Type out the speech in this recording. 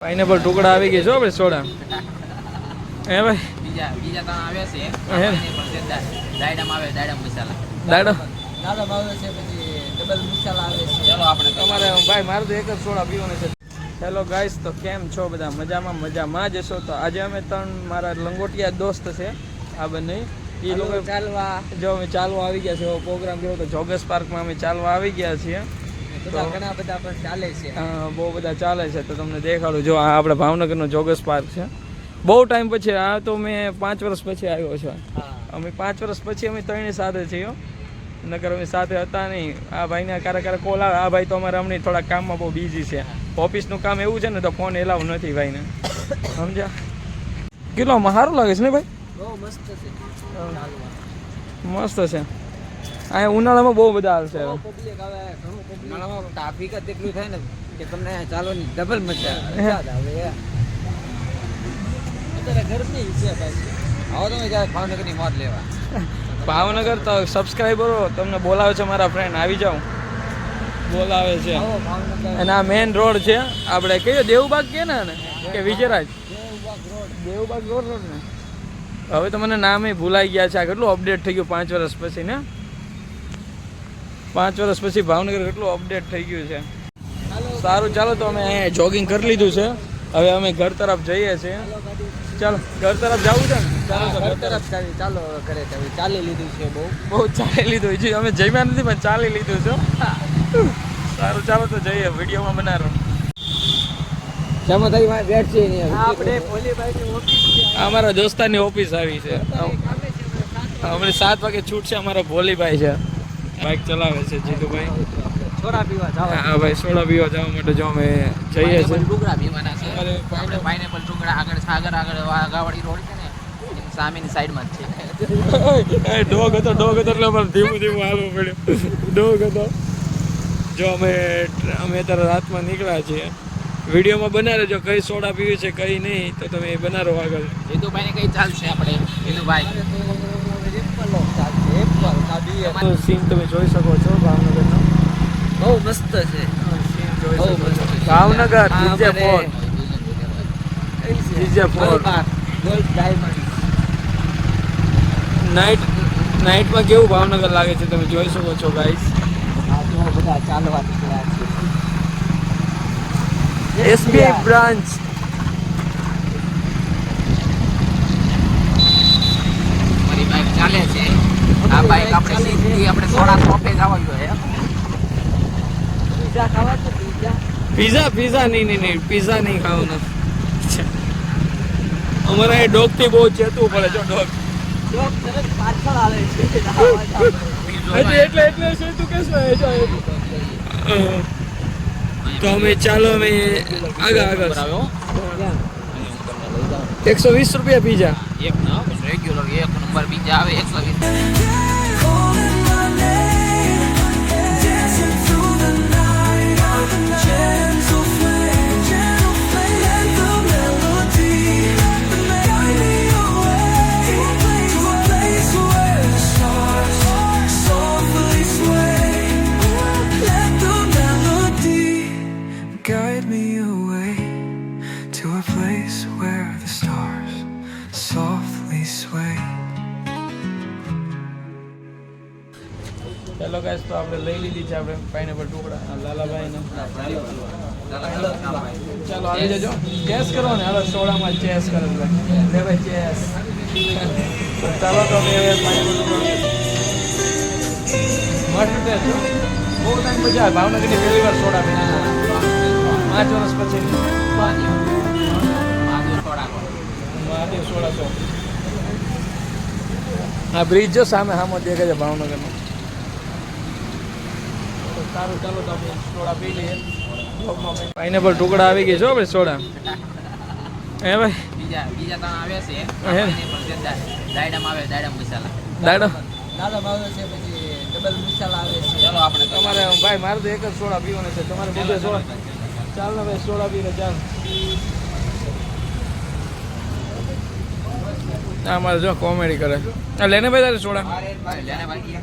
Pineapple ટુકડા આવી ગઈ છો આપણે સોડા. હે ભાઈ? બીજા બીજા ત્રણ આવે છે. હે? એની પર છે દા- દાયડામ આવે દાયડામ મસાલા. દાડો દાદા આવે છે પછી ડબલ મસાલા આવે છે. ચલો આપણે તમારે ભાઈ મારે તો એક જ સોડા પીવાનો છે. હેલો ગાઈસ તો કેમ છો બધા? મજામાં મજામાં જ હશો? તો આજે અમે ત્રણ મારા લંગોટિયા દોસ્ત છે આ બંને. એ લોકો ચાલવા. જો અમે ચાલવા આવી ગયા છે એવો પ્રોગ્રામ કર્યો તો જોગસ પાર્કમાં અમે ચાલવા આવી ગયા છીએ. ઘણા બધા પણ ચાલે છે. બહુ બધા ચાલે છે. તો તમને દેખાડું. જો આ આપણે ભાવનગરનો જોગસ પાર્ક છે. બહુ ટાઈમ પછી આ તો મેં પાંચ વર્ષ પછી આવ્યો છું. અમે પાંચ વર્ષ પછી અમે ત્રણે સાથે છીએ નકર અમે સાથે હતા નહીં. આ ભાઈને ક્યારેક ક્યારેક કોલ આવે. આ ભાઈ તો અમારે હમણાં થોડા કામમાં બહુ બિઝી છે. ઓફિસનું કામ એવું છે ને તો ફોન એલાવ નથી ભાઈને. સમજ્યા? કેટલો સારું લાગે છે ને ભાઈ? મસ્ત છે. મસ્ત છે. અહીંયા ઉનાળામાં બહુ બધા આવશે પબ્લિક આવે ઘણું ઉનાળામાં ટ્રાફિક જ એટલું થાય ને કે તમને ચાલો ચાલવાની ડબલ મજા આવે. ગરમી છે આવો તમે જ્યારે ભાવનગરની મોત લેવા. ભાવનગર તો સબસ્ક્રાઈબરો તમને બોલાવે છે મારા ફ્રેન્ડ આવી જાઉં બોલાવે છે. અને આ મેન રોડ છે આપણે કયો દેવબાગ કે ને? કે Vijayraj Devbag road. Devbag road road ને? હવે તો મને નામે ભૂલાઈ ગયા છે. આ કેટલું અપડેટ થઈ ગયું પાંચ વર્ષ પછી ને? પાંચ વર્ષ પછી ભાવનગર કેટલું અપડેટ થઈ ગયું છે? સારું ચાલો તો અમે અહીંયા જોગિંગ કરી લીધું છે. હવે અમે ઘર તરફ જઈએ છીએ. ચાલો ઘર તરફ જવું છે ને? ચાલો તો ઘર તરફ ચાલો કરે છે ચાલી લીધું છે બહુ. બહુ ચાલી લીધું. છે અમે જમ્યા નથી પણ ચાલી લીધું છે. સારું ચાલો તો જઈએ. વિડીયોમાં બનાવો જમા માં બેઠ છે આપણે ભોલીભાઈની ઓફિસ અમારા દોસ્તારની ઓફિસ આવી છે. હમણાં સાત વાગે છૂટ છે અમારા ભોલીભાઈ છે. બાઇક ચલાવે છે જીતુભાઈ. સોડા પીવા જાવ હા ભાઈ સોડા પીવા જવા માટે જો અમે જઈએ છીએ. ટુકડા પીવાના છે. આપણે પાઇનેપલ ટુકડા આગળ સાગર આગળ વાઘાવાડી રોડ છે ને સામેની સાઈડમાં જ છે. એ ડોગ હતો ડોગ હતો એટલે પણ ધીમું ધીમું હાલવું પડ્યું. ડોગ હતો. જો અમે અમે અત્યારે રાતમાં નીકળ્યા છીએ. વિડીયોમાં બનાવે જો કઈ સોડા પીવી છે કઈ નહીં તો તમે બનાવો આગળ. જીતુભાઈને કઈ ચાલશે આપણે જીતુભાઈ? સીન તમે જોઈ શકો છો ભાવનગરનો. બહુ મસ્ત છે. ભાવનગર ડાયમંડ. નાઇટ નાઇટમાં કેવું ભાવનગર લાગે છે તમે જોઈ શકો છો ગાઈસ બધા ચાલવા છે. SBI branch. મારી ચાલે છે. આ બાઈક આપણે સીધી આપણે સોડા શોપે જવા જોઈએ પીઝા ખાવા છે પીઝા? પીઝા પીઝા નહીં નહીં નહીં પીઝા નહીં ખાવાનું. અમારા એ ડોગથી બહુ ચેતવું પડે જો ડોગ. ડોગ તરત પાછળ આવે છે એટલે એટલે એટલે છે તું કે તો અમે ચાલો અમે આગળ આગળ. એકસો વીસ રૂપિયા પીઝા. એક ના રેગ્યુલર એક નંબર બીજા આવે એકસો વીસ. ચાલો ગાઈસ તો આપણે લઈ લીધી છે આપણે પાઇનેપલ ટુકડા. લાલાભાઈ ચાલો, આવી જજો. ચેસ કરો ને. હવે સોડામાં ચેસ કરો લે ભાઈ ચેસ ચાલો, તો હવે પાઇનેપલ ટુકડા. બહુ ટાઈમ પછી આ ભાવનગરની પહેલી વાર સોડા પીના પાંચ વર્ષ પછી. મહાદેવ શોપ આ બ્રિજ જો સામે સામો દેખાય છે ભાવનગરનો. સારું ચાલો તો આપણે સોડા પી લઈએ. પાઇનેપલ ટુકડા આવી ગઈ છો આપણે સોડા. હે ભાઈ? બીજા બીજા ત્રણ આવે છે. હે? પાઇનેપલ છે દા- આવે દાયડામ મસાલા. દાડો દાદા ભાવે છે પછી ડબલ મસાલા આવે છે. ચાલો આપણે તમારે ભાઈ મારે તો એક જ સોડા પીવાનો છે. તમારે બધે સોડા. ચાલ ને ભાઈ સોડા પીને ચાલ. મારે જો કોમેડી કરે. આ લેને ભાઈ તારે સોડા? લેને ભાઈ.